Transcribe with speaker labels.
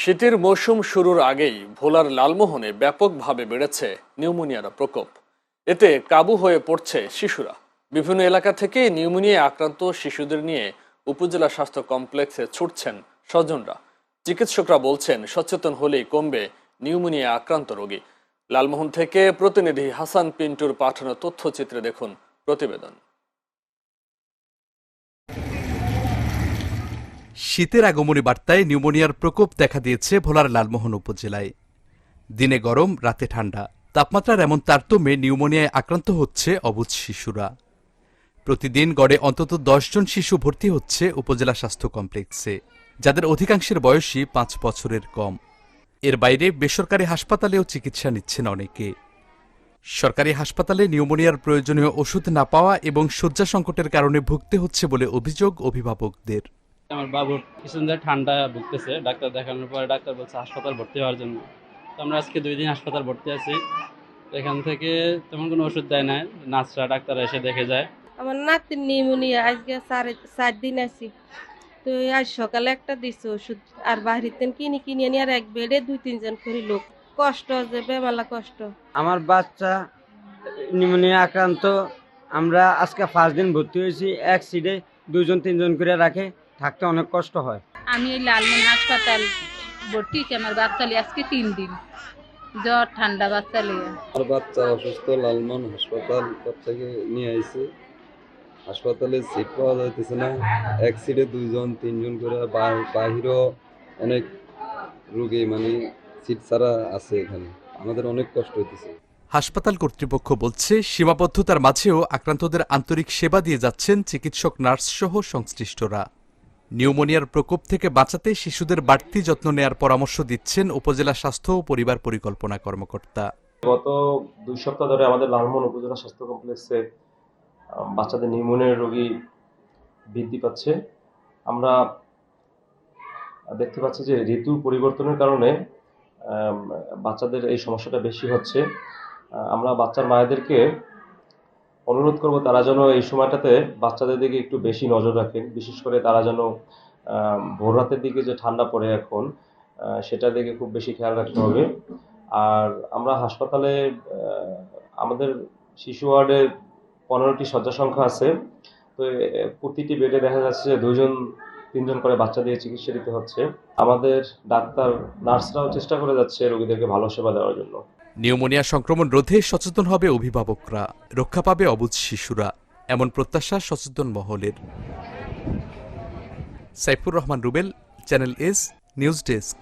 Speaker 1: শীতের মৌসুম শুরুর আগেই ভোলার লালমোহনে ব্যাপকভাবে বেড়েছে নিউমোনিয়ার প্রকোপ। এতে কাবু হয়ে পড়ছে শিশুরা। বিভিন্ন এলাকা থেকে নিউমোনিয়া আক্রান্ত শিশুদের নিয়ে উপজেলা স্বাস্থ্য কমপ্লেক্সে ছুটছেন স্বজনরা। চিকিৎসকরা বলছেন, সচেতন হলেই কমবে নিউমোনিয়া আক্রান্ত রোগী। লালমোহন থেকে প্রতিনিধি হাসান পিন্টুর পাঠানো তথ্যচিত্রে দেখুন প্রতিবেদন।
Speaker 2: শীতের আগমনী বার্তায় নিউমোনিয়ার প্রকোপ দেখা দিয়েছে ভোলার লালমোহন উপজেলায়। দিনে গরম, রাতে ঠান্ডা। তাপমাত্রার এমন তারতম্যে নিউমোনিয়ায় আক্রান্ত হচ্ছে অবুজ শিশুরা। প্রতিদিন গড়ে অন্তত জন শিশু ভর্তি হচ্ছে উপজেলা স্বাস্থ্য কমপ্লেক্সে, যাদের অধিকাংশের বয়সই পাঁচ বছরের কম। এর বাইরে বেসরকারি হাসপাতালেও চিকিৎসা নিচ্ছেন অনেকে। সরকারি হাসপাতালে নিউমোনিয়ার প্রয়োজনীয় ওষুধ না পাওয়া এবং শয্যা সংকটের কারণে ভুগতে হচ্ছে বলে অভিযোগ অভিভাবকদের।
Speaker 3: আমার বাবুর কিছুদিন ধরে ঠান্ডা ভুগতেছে ডাক্তার দেখানোর পরে ডাক্তার বলছে হাসপাতাল ভর্তি হওয়ার জন্য। তো আমরা আজকে দুই দিন হাসপাতাল ভর্তি আছি। এখান থেকে তেমন কোনো ওষুধ দেয় না নার্সরা ডাক্তার এসে দেখে যায়।
Speaker 4: আমার নাতির নিউমোনিয়া আজকে সাড়ে চার দিন আছি। তো আজ সকালে একটা দিছে ওষুধ আর বাহিরিতে কিনে কিনে আনি আর এক বেডে দুই তিনজন করে লোক। কষ্ট যে বেমালা কষ্ট।
Speaker 5: আমার বাচ্চা নিউমোনিয়া আক্রান্ত। আমরা আজকে ফার্স্ট দিন ভর্তি হয়েছি এক সিডে দুজন তিনজন করে রাখে। থাকতে অনেক কষ্ট হয়।
Speaker 6: আমি ওই লালমন হাসপাতাল ভর্তি আমার বাচ্চা লিয়ে আজকে তিন দিন। জ্বর ঠান্ডা বাচ্চা লিয়ে
Speaker 7: আমার বাচ্চা অসুস্থ লালমন হাসপাতাল থেকে নিয়ে আইছে। হাসপাতালে সিট পাওয়া যাইতেছে না। এক সিটে দুইজন তিনজন করে বা- বাহিরও অনেক রুগী মানে সিট ছাড়া আছে এখানে। আমাদের অনেক কষ্ট হইতেছে।
Speaker 2: হাসপাতাল কর্তৃপক্ষ বলছে সীমাবদ্ধতার মাঝেও আক্রান্তদের আন্তরিক সেবা দিয়ে যাচ্ছেন চিকিৎসক নার্স সহ সংশ্লিষ্টরা। নিউমোনিয়ার প্রকোপ থেকে বাঁচাতে শিশুদের বাড়তি যত্ন নেয়ার পরামর্শ দিচ্ছেন উপজেলা স্বাস্থ্য ও পরিবার পরিকল্পনা কর্মকর্তা।
Speaker 8: গত দুই সপ্তাহ ধরে আমাদের লালমোহন উপজেলা স্বাস্থ্য কমপ্লেক্সে বাচ্চাদের নিউমোনিয়ার রোগী বৃদ্ধি পাচ্ছে। আমরা দেখতে পাচ্ছি যে ঋতু পরিবর্তনের কারণে বাচ্চাদের এই সমস্যাটা বেশি হচ্ছে। আমরা বাচ্চার মায়েদেরকে অনুরোধ করব তারা যেন এই সময়টাতে বাচ্চাদের দিকে একটু বেশি নজর রাখেন। বিশেষ করে তারা যেন ভোর রাতের দিকে যে ঠান্ডা পড়ে এখন সেটার দিকে খুব বেশি খেয়াল রাখতে হবে। আর আমরা হাসপাতালে আমাদের শিশু ওয়ার্ডে পনেরোটি শয্যা সংখ্যা আছে। তো প্রতিটি বেডে দেখা যাচ্ছে যে দুজন তিনজন করে বাচ্চা দিয়ে চিকিৎসা দিতে হচ্ছে। আমাদের ডাক্তার, নার্সরাও চেষ্টা করে যাচ্ছে রোগীদেরকে ভালো সেবা দেওয়ার জন্য।
Speaker 2: নিউমোনিয়া সংক্রমণ রোধে সচেতন হবে অভিভাবকরা। রক্ষা পাবে অবুজ শিশুরা, এমন প্রত্যাশা সচেতন মহলের। Saifur Rahman Rubel, channel S, news desk.